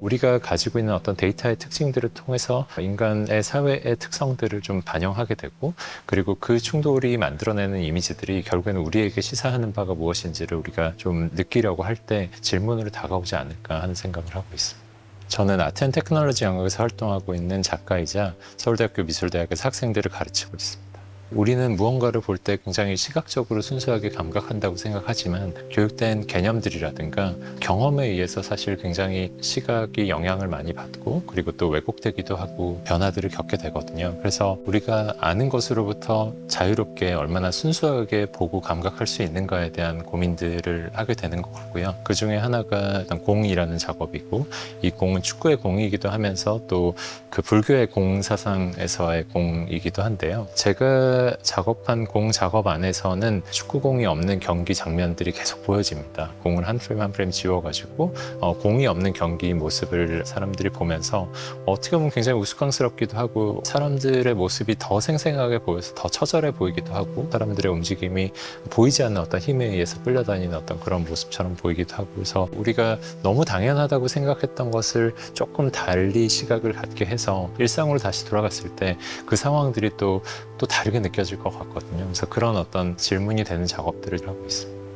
우리가 가지고 있는 어떤 데이터의 특징들을 통해서 인간의 사회의 특성들을 좀 반영하게 되고 그리고 그 충돌이 만들어내는 이미지들이 결국에는 우리에게 시사하는 바가 무엇인지를 우리가 좀 느끼려고 할 때 질문으로 다가오지 않을까 하는 생각을 하고 있습니다. 저는 아트앤 테크놀로지 영역에서 활동하고 있는 작가이자 서울대학교 미술대학에서 학생들을 가르치고 있습니다. 우리는 무언가를 볼 때 굉장히 시각적으로 순수하게 감각한다고 생각하지만 교육된 개념들이라든가 경험에 의해서 사실 굉장히 시각이 영향을 많이 받고 그리고 또 왜곡되기도 하고 변화들을 겪게 되거든요. 그래서 우리가 아는 것으로부터 자유롭게 얼마나 순수하게 보고 감각할 수 있는가에 대한 고민들을 하게 되는 것 같고요. 그 중에 하나가 공이라는 작업이고 이 공은 축구의 공이기도 하면서 또 그 불교의 공 사상에서의 공이기도 한데요. 제가 작업한 공 작업 안에서는 축구공이 없는 경기 장면들이 계속 보여집니다. 공을 한 프레임 한 프레임 지워가지고 어, 공이 없는 경기 모습을 사람들이 보면서 어떻게 보면 굉장히 우스꽝스럽기도 하고 사람들의 모습이 더 생생하게 보여서 더 처절해 보이기도 하고 사람들의 움직임이 보이지 않는 어떤 힘에 의해서 끌려다니는 어떤 그런 모습처럼 보이기도 하고 그래서 우리가 너무 당연하다고 생각했던 것을 조금 달리 시각을 갖게 해서 일상으로 다시 돌아갔을 때 그 상황들이 또, 또 다르게 느껴 질 것 같거든요. 그래서 그런 어떤 질문이 되는 작업들을 하고 있습니다.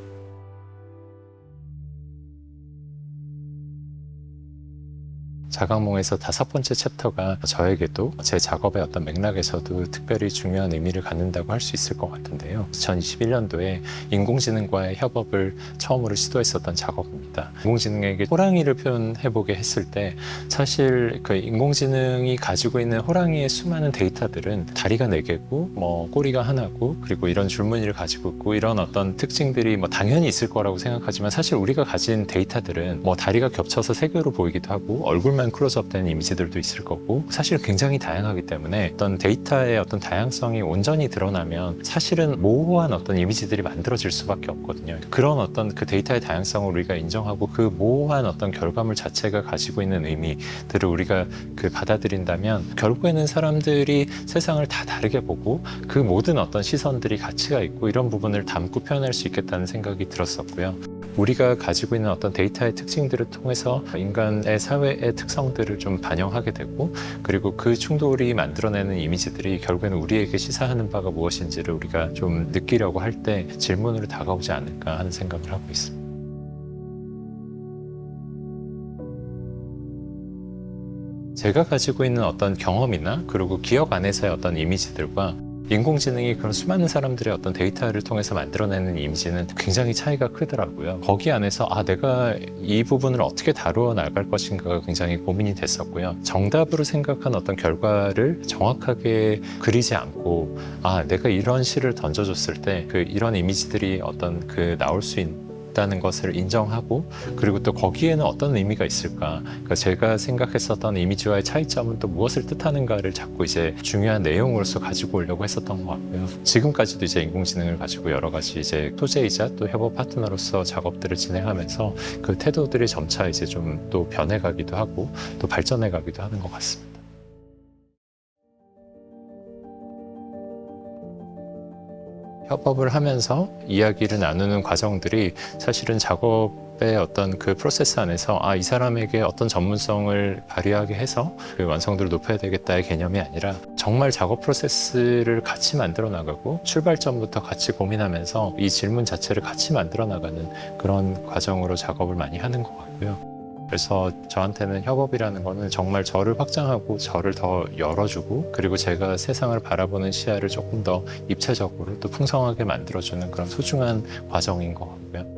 자각몽에서 다섯 번째 챕터가 저에게도 제 작업의 어떤 맥락에서도 특별히 중요한 의미를 갖는다고 할 수 있을 것 같은데요. 2021년도에 인공지능과의 협업을 처음으로 시도했었던 작업입니다. 인공지능에게 호랑이를 표현해보게 했을 때 사실 그 인공지능이 가지고 있는 호랑이의 수많은 데이터들은 다리가 네 개고 뭐 꼬리가 하나고 그리고 이런 줄무늬를 가지고 있고 이런 어떤 특징들이 뭐 당연히 있을 거라고 생각하지만 사실 우리가 가진 데이터들은 뭐 다리가 겹쳐서 세 개로 보이기도 하고 얼굴만 클로즈업된 이미지들도 있을 거고 사실 굉장히 다양하기 때문에 어떤 데이터의 어떤 다양성이 온전히 드러나면 사실은 모호한 어떤 이미지들이 만들어질 수밖에 없거든요. 그런 어떤 그 데이터의 다양성을 우리가 인정하고 그 모호한 어떤 결과물 자체가 가지고 있는 의미들을 우리가 그 받아들인다면 결국에는 사람들이 세상을 다 다르게 보고 그 모든 어떤 시선들이 가치가 있고 이런 부분을 담고 표현할 수 있겠다는 생각이 들었었고요. 우리가 가지고 있는 어떤 데이터의 특징들을 통해서 인간의 사회의 특성들을 좀 반영하게 되고 그리고 그 충돌이 만들어내는 이미지들이 결국에는 우리에게 시사하는 바가 무엇인지를 우리가 좀 느끼려고 할 때 질문으로 다가오지 않을까 하는 생각을 하고 있습니다. 제가 가지고 있는 어떤 경험이나 그리고 기억 안에서의 어떤 이미지들과 인공지능이 그런 수많은 사람들의 어떤 데이터를 통해서 만들어내는 이미지는 굉장히 차이가 크더라고요. 거기 안에서 아 내가 이 부분을 어떻게 다루어 나갈 것인가가 굉장히 고민이 됐었고요. 정답으로 생각한 어떤 결과를 정확하게 그리지 않고 아 내가 이런 시를 던져줬을 때 그 이런 이미지들이 어떤 그 나올 수 있는 다는 것을 인정하고 그리고 또 거기에는 어떤 의미가 있을까 그러니까 제가 생각했었던 이미지와의 차이점은 또 무엇을 뜻하는가를 자꾸 이제 중요한 내용으로서 가지고 오려고 했었던 것 같고요 지금까지도 이제 인공지능을 가지고 여러 가지 이제 소재이자 또 협업 파트너로서 작업들을 진행하면서 그 태도들이 점차 이제 좀 또 변해가기도 하고 또 발전해가기도 하는 것 같습니다. 협업을 하면서 이야기를 나누는 과정들이 사실은 작업의 어떤 그 프로세스 안에서 아, 이 사람에게 어떤 전문성을 발휘하게 해서 그 완성도를 높여야 되겠다의 개념이 아니라 정말 작업 프로세스를 같이 만들어 나가고 출발점부터 같이 고민하면서 이 질문 자체를 같이 만들어 나가는 그런 과정으로 작업을 많이 하는 것 같고요. 그래서 저한테는 협업이라는 거는 정말 저를 확장하고 저를 더 열어주고 그리고 제가 세상을 바라보는 시야를 조금 더 입체적으로 또 풍성하게 만들어주는 그런 소중한 과정인 것 같고요.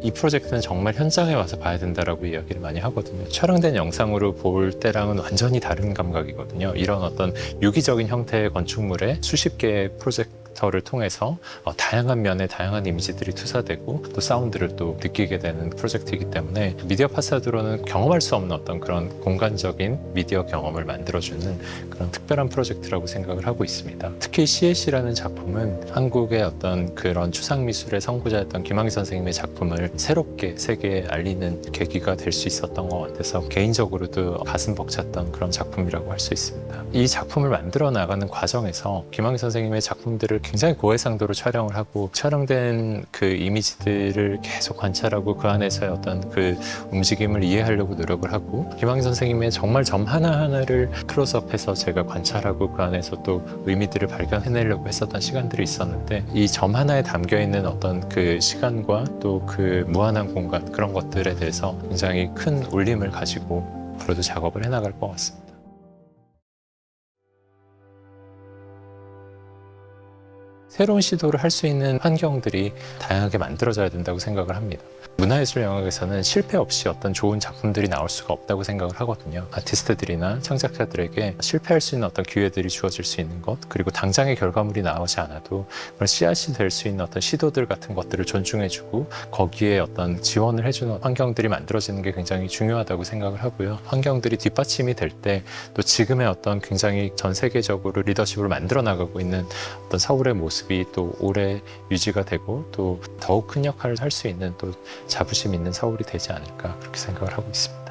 이 프로젝트는 정말 현장에 와서 봐야 된다라고 이야기를 많이 하거든요. 촬영된 영상으로 볼 때랑은 완전히 다른 감각이거든요. 이런 어떤 유기적인 형태의 건축물에 수십 개의 프로젝 터를 통해서 어, 다양한 면에 다양한 이미지들이 투사되고 또 사운드를 또 느끼게 되는 프로젝트이기 때문에 미디어 파사드로는 경험할 수 없는 어떤 그런 공간적인 미디어 경험을 만들어주는 그런 특별한 프로젝트라고 생각을 하고 있습니다. 특히 CAC라는 작품은 한국의 어떤 그런 추상 미술의 선구자였던 김학의 선생님의 작품을 새롭게 세계에 알리는 계기가 될 수 있었던 것 같아서 개인적으로도 가슴 벅찼던 그런 작품이라고 할 수 있습니다. 이 작품을 만들어 나가는 과정에서 김학의 선생님의 작품들을 굉장히 고해상도로 촬영을 하고 촬영된 그 이미지들을 계속 관찰하고 그 안에서의 어떤 그 움직임을 이해하려고 노력을 하고 김학의 선생님의 정말 점 하나하나를 클로즈업해서 제가 관찰하고 그 안에서 또 의미들을 발견해내려고 했었던 시간들이 있었는데 이 점 하나에 담겨 있는 어떤 그 시간과 또 그 무한한 공간 그런 것들에 대해서 굉장히 큰 울림을 가지고 앞으로도 작업을 해나갈 것 같습니다. 새로운 시도를 할 수 있는 환경들이 다양하게 만들어져야 된다고 생각을 합니다. 문화예술 영역에서는 실패 없이 어떤 좋은 작품들이 나올 수가 없다고 생각을 하거든요. 아티스트들이나 창작자들에게 실패할 수 있는 어떤 기회들이 주어질 수 있는 것, 그리고 당장의 결과물이 나오지 않아도 그런 씨앗이 될 수 있는 어떤 시도들 같은 것들을 존중해주고 거기에 어떤 지원을 해주는 환경들이 만들어지는 게 굉장히 중요하다고 생각을 하고요. 환경들이 뒷받침이 될 때 또 지금의 어떤 굉장히 전 세계적으로 리더십을 만들어 나가고 있는 어떤 서울의 모습이 또 오래 유지가 되고 또 더욱 큰 역할을 할 수 있는 또 자부심 있는 서울이 되지 않을까 그렇게 생각을 하고 있습니다.